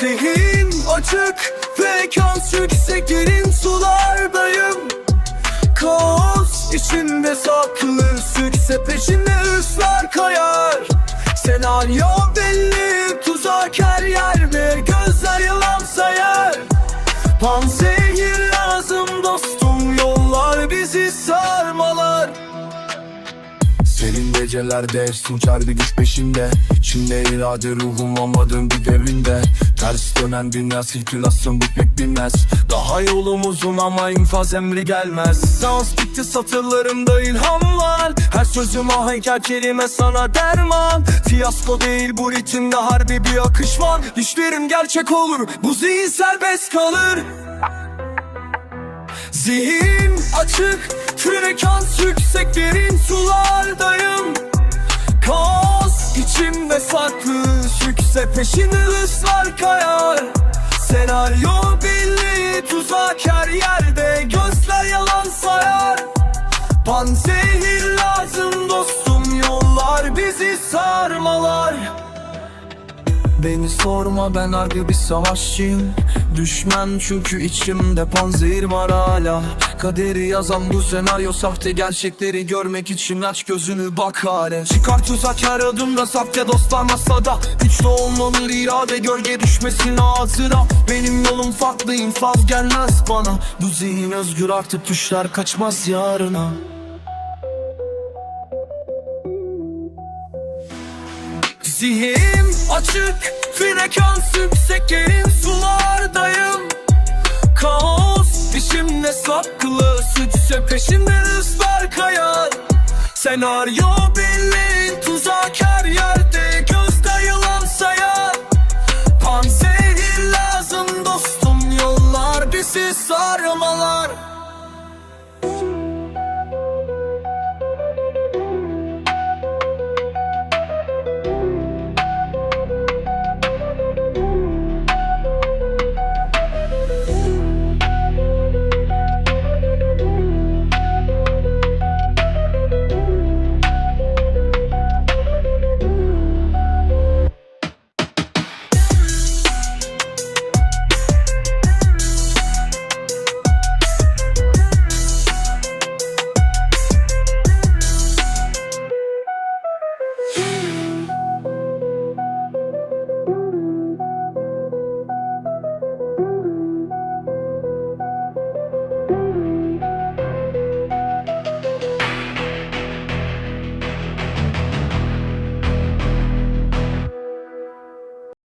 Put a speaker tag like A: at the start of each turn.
A: Zihin açık Frekans yüksek derin sulardayım. Kaos içinde saklı Sükse peşinde ıslar kayar. Senaryo belli
B: gecelerde efsunçar bir güç peşinde. İçimde irade ruhum olmadığım bir devrinde Ters dönen dünya sirkülasyon bu pek bilmez. Daha yolum uzun ama infaz emri gelmez.
A: Dans bitti satırlarımda ilham var. Her sözüm ahenk her kelime sana derman. Fiyasko değil bu ritimde harbi bir akış var. Düşlerim gerçek olur bu zihin serbest kalır. Zihin açık Frekans yüksek derin sulardayım Sükse peşinde ıslar kayar. Senaryo belli Tuzak her yerde. Gözler yalan sayar. Panzehir
B: Beni sorma ben harbi bir savaşçıyım. Düşmem çünkü içimde panzehir var hala. Kaderi yazan bu senaryo sahte gerçekleri görmek için aç gözünü bak hale. Çıkar tuzak her adımda sahte dostlar masada. Güçlü olmalı irade gölge düşmesin ağzına. Benim yolum farklı infaz gelmez bana. Bu zihin özgür artık düşler kaçmaz yarına
A: Zihin açık Frekans yüksek derin sulardayım. Kaos içimde saklı Sütse peşimde ıslar kayar Senaryo belli Tuzak her yerde thank you.